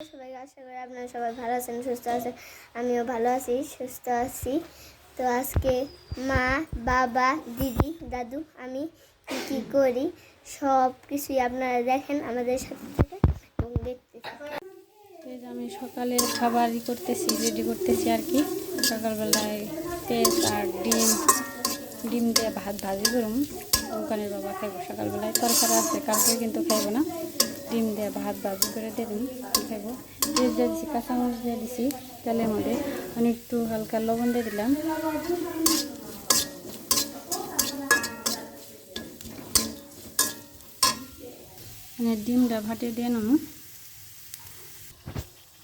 সবাই আশা করি আপনারা সবাই ভালো আছেন, সুস্থ আছেন। আমিও ভালো আছি, সুস্থ আছি। তো আজকে মা, বাবা, দিদি, দাদু, আমি কী কী করি, সব কিছুই আপনারা দেখেন আমাদের সাথে থেকে এবং দেখতে আমি সকালের খাবার করতেছি রেডি করতেছি আর কি। সকালবেলায় পেঁয়াজ আর ডিম ডিম দিয়ে ভাত ভাজি করুম। ওখানের বাবা খাইব, সকালবেলায় তরকারি আছে, কালকে কিন্তু খাইব না। ডিম দিয়ে ভাত ভাজি করে দিয়ে দিন খাইব। পেঁয়াজ দিয়ে দিচ্ছি কাঁচামরিচ দিয়ে দিছি, তেলের মধ্যে। আমি একটু হালকা লবণ দিয়ে দিলাম। মানে ডিমটা ভাটে দিয়ে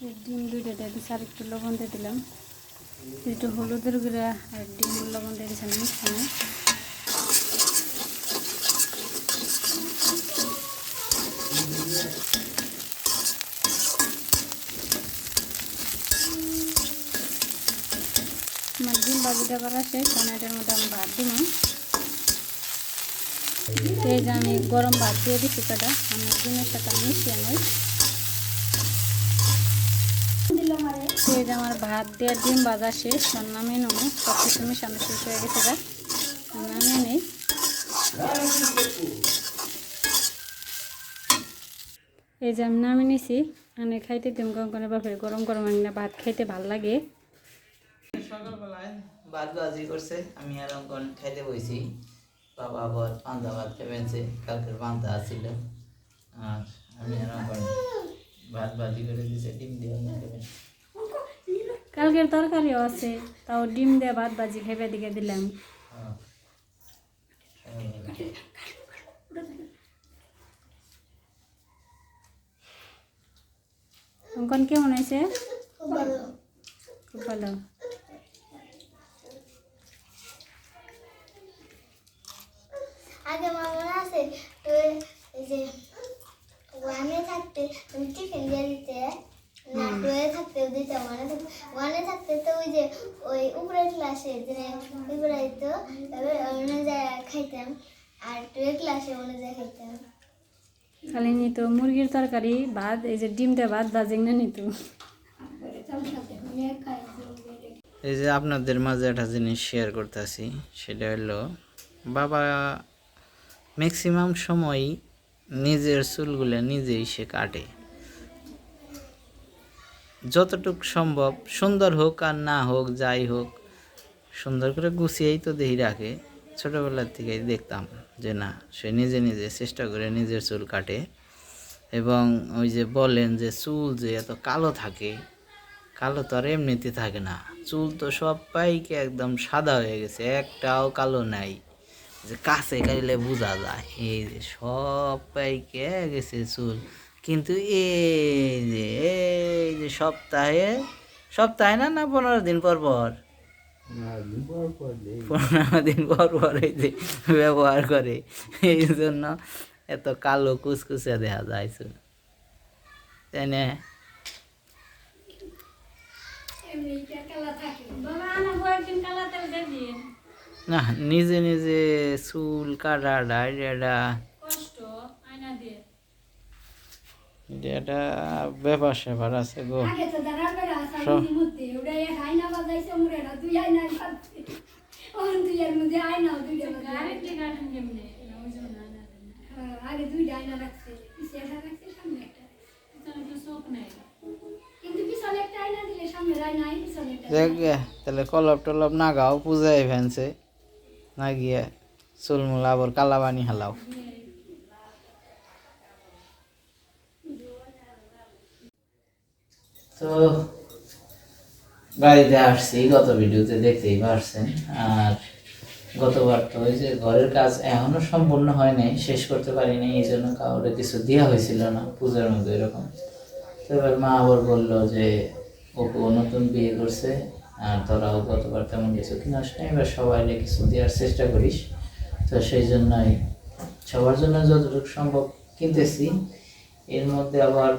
এই ডিম দুইটা দিয়ে দিচ্ছি আর একটু লবণ দিয়ে দিলাম। একটু হলুদের গুঁড়া আর ডিম লবণ দিয়ে দিয়েছিলাম এখানে বাজিটা করা শেষ এটার মধ্যে আমি ভাত দিব। এই যে আমি গরম ভাত দিয়ে দিচ্ছি কটা, আমি ডিমের সাথে মিশিয়ে নই। এই যে আমার ভাত দিয়ে ডিম ভাজা শেষ, আর নামিয়ে নেব। সব কিছু মিশানো শেষ হয়ে গেছে গা। নামিয়ে নেই। এই যে আমি নামিয়ে নিছি মানে খাইতে দিম, গরম করে বাপের গরম গরম আনিনা ভাত খাইতে ভালো লাগে। সকালবেলায়। ভাত ভাজি করছে আমি আর অঙ্কন খাইতে বইছি। বাবা আবার পান্তা ভাত খেয়েছে কালকের পান্তা আছিল। আর আমি আর অঙ্কন ভাত ভাজি করে দিছে ডিম দিয়ে অন্য কালকের তরকারিও আছে তাও ডিম দিয়ে ভাত ভাজি খেপে দিকে দিলাম। অঙ্কন কেমন হয়েছে খুব ভালো। আমার মনে আছে এই যে ওয়ানে থাকতে তুমি টিফিন দিয়ে দিতে না টুয়ে থাকতে দিতে ওয়ানে থাকতে ওয়ানে থাকতে তো ওই যে ওই উপরের ক্লাসে যে উপরে তো তারপরে ওখানে যায় খাইতাম আর টুয়ে ক্লাসে ওখানে যায় খাইতাম। খালি নিত মুরগির তরকারি ভাত এই যে ডিমটা ভাত ভাজি না নিত। এই যে আপনাদের মাঝে একটা জিনিস শেয়ার করতেছি সেটা হলো বাবা ম্যাক্সিমাম সময়ই নিজের চুলগুলো নিজেই সে কাটে। যতটুক সম্ভব সুন্দর হোক আর না হোক, যাই হোক, সুন্দর করে গুছিয়েই তো দেহি রাখে। ছোটোবেলার থেকেই দেখতাম যে না, সে নিজে নিজে চেষ্টা করে নিজের চুল কাটে। এবং ওই যে বলেন যে চুল যে এত কালো থাকে, কালো তো আর এমনিতে থাকে না। চুল তো সবাইকে একদম সাদা হয়ে গেছে, একটাও কালো নাই। যে কাছে গাইলে বোঝা যায় এই যে সবাইকে গেছে চুল। কিন্তু এই যে এই যে সপ্তাহে সপ্তাহে না না পনেরো দিন পর পর? পনেরো দিন পর পর এই যে ব্যবহার করে এই জন্য এত কালো কুচকুচে দেখা যায় চুল। তাই না? ডায়রিয়াটা কষ্ট আয়না দিয়ে। এটা নিজে আছে দেয় পিছনে তো চোখ নেই। দেখ গে, তাহলে কলপ টলপ না গাও পূজায় ফেনছে। না গিয়ে চুলমুল আবার কালা বানি হালাও। তো বাড়িতে আসছি, গত ভিডিওতে দেখতেই পারছেন। আর গতবার তো ওই যে ঘরের কাজ এখনও সম্পূর্ণ হয় নাই, শেষ করতে পারিনি, এই জন্য কাউরে কিছু দেওয়া হয়েছিল না, পূজার মতো এরকম। তো এবার মা আবার বলল যে অপু নতুন বিয়ে করছে আর তোরাও গতবার তেমন কিছু কিনাস না এবার সবাই কিছু দেওয়ার চেষ্টা করিস। তো সেই জন্যই সবার জন্য যতটুকু সম্ভব কিনতেছি। এর মধ্যে আবার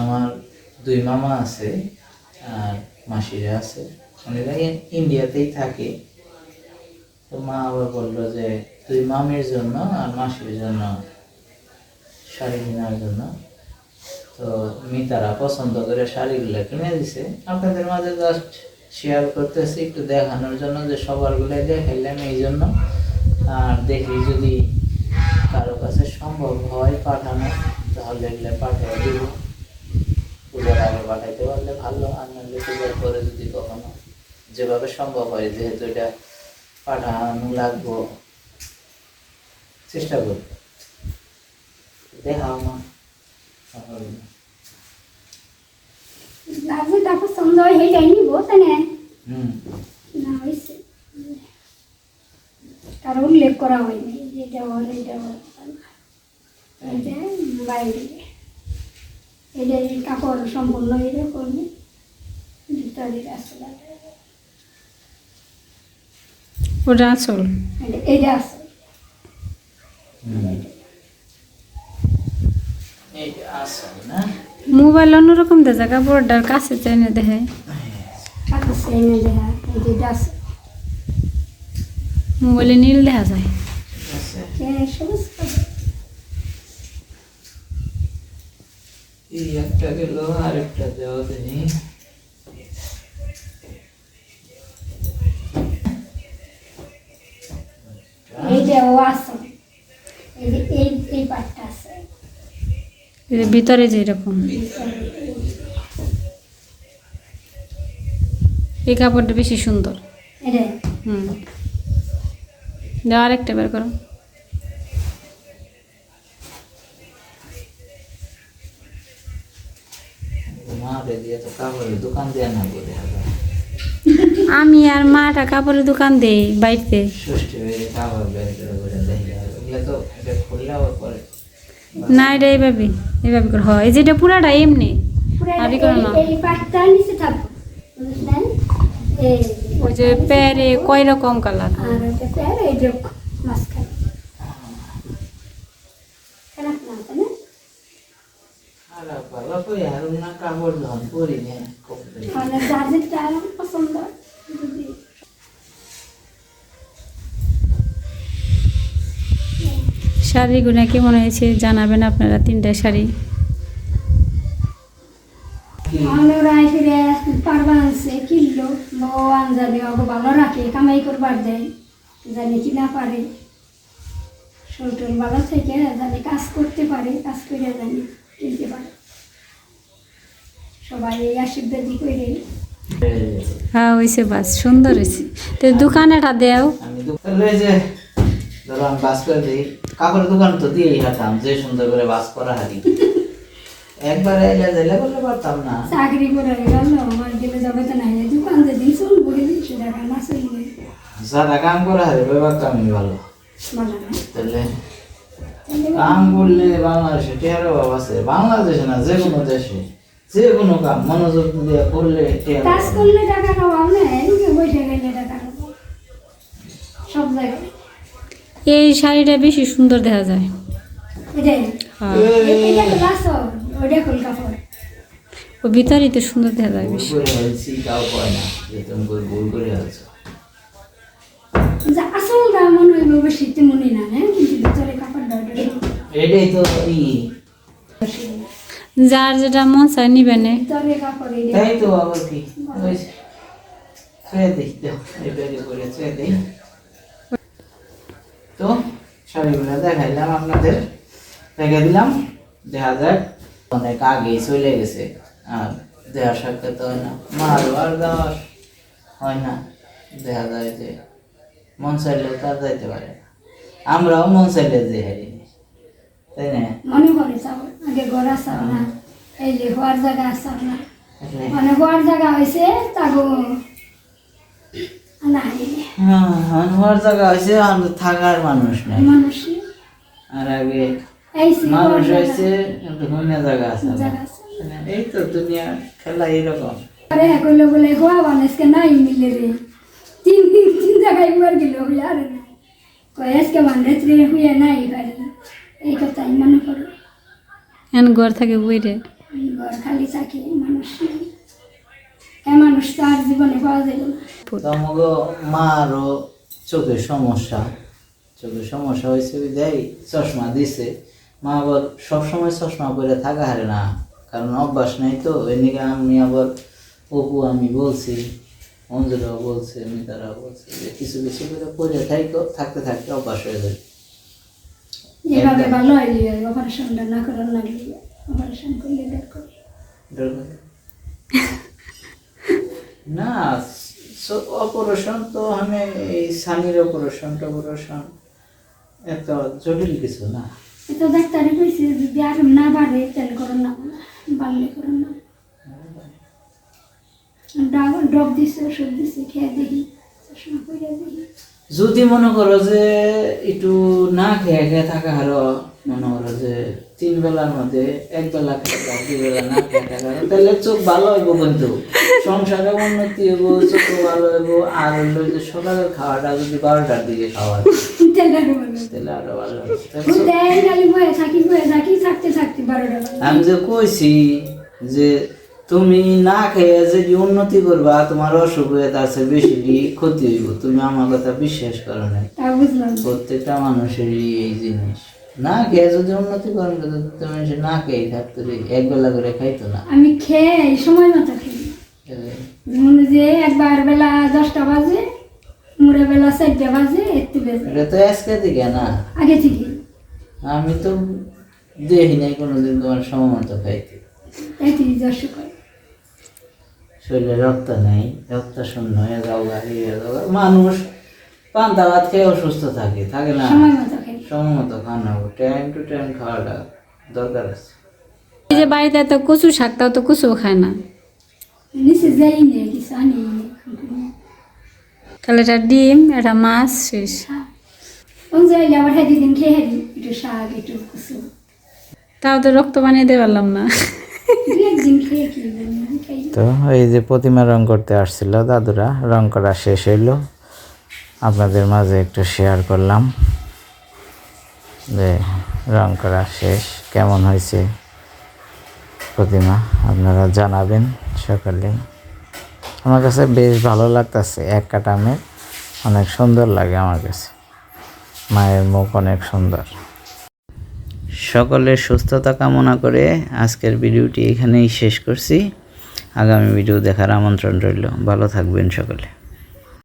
আমার দুই মামা আছে আর মাসিরা আছে। ওনারা ইন্ডিয়াতেই থাকে। তো মা আবার বলল যে দুই মামির জন্য আর মাসির জন্য, শাড়ি কেনার জন্য। তো মিতারা পছন্দ করে শাড়িগুলো কিনে দিছে। আপনাদের মাঝে জাস্ট শেয়ার করতেছি, একটু দেখানোর জন্য যে সবারগুলো দেখাইলাম এই জন্য। আর দেখি যদি কারও কাছে সম্ভব হয় পাঠানো, তাহলে এগুলো পাঠিয়ে দিব। পূজার আগে পাঠাইতে পারলে ভালো, আর নাহলে পূজার পরে যদি কখনো যেভাবে সম্ভব হয়, যেহেতু এটা পাঠানো লাগবো, চেষ্টা করব দেখা আমার লাগবে তারপর সন্ধ্যা হয়ে যায়নি বলতে না হুম। না হয়েছে। কারও উল্লেখ করা হয়নি যেটা বল এটা বল এটা বাইরে। এটা কাপড় সম্পূর্ণ এটা করবে। ভিতরে আসলে ওটা আসল? এটা- এটা আছে হুম। এইটা আসল মোবাইল অন্যরকম দেখা কাপড়টার কাছে কাছে এনে দেখা যে মোবাইলে নীল দেখা যায়। এই একটা দিনি ও আছে। এই এই এই পাটটা আছে। যে ভিতরে যে এরকম এই কাপড়টা বেশি সুন্দর। হুম। দাও আরেকটা বের করো। আমি আর মাটা কাপড়ের দোকান দেই বাড়িতে না এটা এইভাবে এইভাবে করে হয়। যেটা পুরাটা এমনি। আরই করো না। ওই যে প্যারে কয় রকম কালার? আর না কাপড় ধন পরি নে শাড়িগুলো কেমন হয়েছে জানাবেন আপনারা তিনটা শাড়ি। আমরা ফিরে পারবা আনছে কিনলো। ভগবান জানে ওকে ভালো রাখে কামাই করবার দেয় জানি কি না পারে। শরীর ভালো থেকে জানি কাজ করতে পারে কাজ করে জানি কিনতে পারে। সবাই এই আশীর্বাদই করে। হ্যাঁ। হয়েছে বাস সুন্দর হয়েছে তো দোকানেটা দেও। আমি তাহলে যে ধরো আমি বাস করে দিই কাপড়ের দোকান তো দিয়েই হাঁটাম যে সুন্দর করে বাস করা হারি একবার এলে দিলে বললে পারতাম না। চাকরি করে গেল আমার গেলে যাবে তো নাই দোকান যেদিন চল বলে দিচ্ছি টাকা না চলবে সাদা কাম করা হারি বেবার কামই ভালো। তাহলে কাম করলে বাংলাদেশে টেহারো অভাব আছে। বাংলাদেশে না যে কোনো দেশে যে কোনো কাম মনোযোগ দিয়ে করলে কাজ করলে টাকা খাওয়াও না এদিকে বসে গেলে টাকা সব জায়গায়। এই শাড়িটা বেশি সুন্দর দেখা যায়। হ্যাঁ। ও ভিতরেই তো সুন্দর দেখা যায় বেশি। মনে হয় মনে হ্যাঁ? যার যেটা মন চায় নিবে নে। তাই তো আবার কি? করে তো শাড়িগুলো দেখাইলাম আপনাদের। দেখে দিলাম। দেখা যাক। অনেক আগেই চলে গেছে। আর দেওয়ার সাক্ষাৎ হয় না। মারও আর দেওয়ার হয় না। দেখা যায় যে মন চাইলেও তার যাইতে পারে না। আমরাও মন চাইলে যে হারিনি তাই না? মনে করে আগে ঘর আসার না। এই যে হওয়ার জায়গা আসার না। মানে হওয়ার জায়গা হয়েছে তাগো হ্যাঁ হওয়ার জায়গা হয়েছে থাকার মানুষ নাই। মানুষ আর আগে মানুষ হয়েছে আছে আবার। জায়গা আছে। এই তো দুনিয়া খেলা এইরকম। আরে হ্যাঁ করলে বলে হওয়া বানেসকে নাই মিলে রে। তিন দিন তিন জায়গায় একবার গেল হইলে আর না। কয়েসকে মানে রে হুয়ে নাই পারে এই কথাই মনে করো এন ঘর থাকে বইরে ঘর খালি চাকি মানুষ তো আর জীবনে পাওয়া যাবে না। তোমাকে মারও চোখের সমস্যা চোখের সমস্যা হয়েছে চশমা দিছে। মা আবার সবসময় চশমা পরে থাকা হারে না কারণ অভ্যাস নাই তো এদিকে আমি আবার অপু আমি বলছি অঞ্জলাও বলছে মিতারাও বলছে যে কিছু কিছু করে পড়ে থাকো থাকতে থাকতে অভ্যাস হয়ে যাবে এভাবে ভালো হইলি অপারেশনটা না করার লাগলি অপারেশন করলে দেখো দরকার। না অপারেশন তো আমি এই স্বামীর অপারেশন টপারেশন এত জটিল কিছু না। এটা ডাক্তারে কইছে যদি আর না বাড়ে তেল করো না, বাড়লে করো না। ড্রপ দিছে, ওষুধ দিছে, খেয়ে দেখি, চশমা পরে দেখি। যদি মনে করো যে একটু না খেয়ে খেয়ে থাকা হারো মনে করো যে তিন বেলার মধ্যে এক বেলা খেয়ে থাকা, দুই বেলা না খেয়ে থাকা তাহলে চোখ ভালো হইব কিন্তু। সংসারে উন্নতি হইব চোখ ভালো হইব আর হইল যে সকালের খাওয়াটা যদি বারোটার দিকে খাওয়া তাহলে আরও ভালো আরও আমি যে কইছি যে তুমি না খেয়ে যদি উন্নতি করবা তোমার অসুখ হয়ে তার চেয়ে বেশি ক্ষতি হইব? তুমি আমার কথা বিশ্বাস করো না প্রত্যেকটা মানুষেরই এই জিনিস। না খেয়ে যদি উন্নতি করেন তুমি সে না খেয়ে থাকতো রে এক বেলা করে খাইতো না। আমি খেয়ে সময় মতো খাই। মনে যে একবার বেলা দশটা বাজে মুড়ে বেলা চারটা বাজে একটু বেজে। এটা তো আজকে দিকে না। আগে থেকে। আমি তো দেখি নাই কোনোদিন তোমার সময় মতো খাইতে। তাই থেকে জ্বর শুকায় শরীরে রক্ত নেই রক্ত শূন্য হয়ে যাও গাড়ি হয়ে যাও। মানুষ পান্তা ভাত খেয়ে অসুস্থ থাকে থাকে না? সময় মতো খাওয়ানো টাইম টু টাইম খাওয়াটা দরকার আছে। এই যে বাড়িতে তো কচু শাকটাও তো কচু খায় না। নিচে যাই নে কিছু আনি তাহলে এটা ডিম এটা মাছ শেষ। যাইলে আবার হ্যাঁ দিন খেয়ে হারি একটু শাক একটু কুসু তাও তো রক্ত বানিয়ে দিতে পারলাম না। একদিন খেয়ে কি তো এই যে প্রতিমা রং করতে আসছিল দাদুরা, রং করা শেষ হইল। আপনাদের মাঝে একটু শেয়ার করলাম যে রং করা শেষ, কেমন হয়েছে প্রতিমা, আপনারা জানাবেন সকালে। আমার কাছে বেশ ভালো লাগতেছে, এক কাটামের অনেক সুন্দর লাগে আমার কাছে, মায়ের মুখ অনেক সুন্দর। সকলের সুস্থতা কামনা করে আজকের ভিডিওটি এখানেই শেষ করছি। আগামী ভিডিও দেখার আমন্ত্রণ রইল। ভালো থাকবেন সকলে।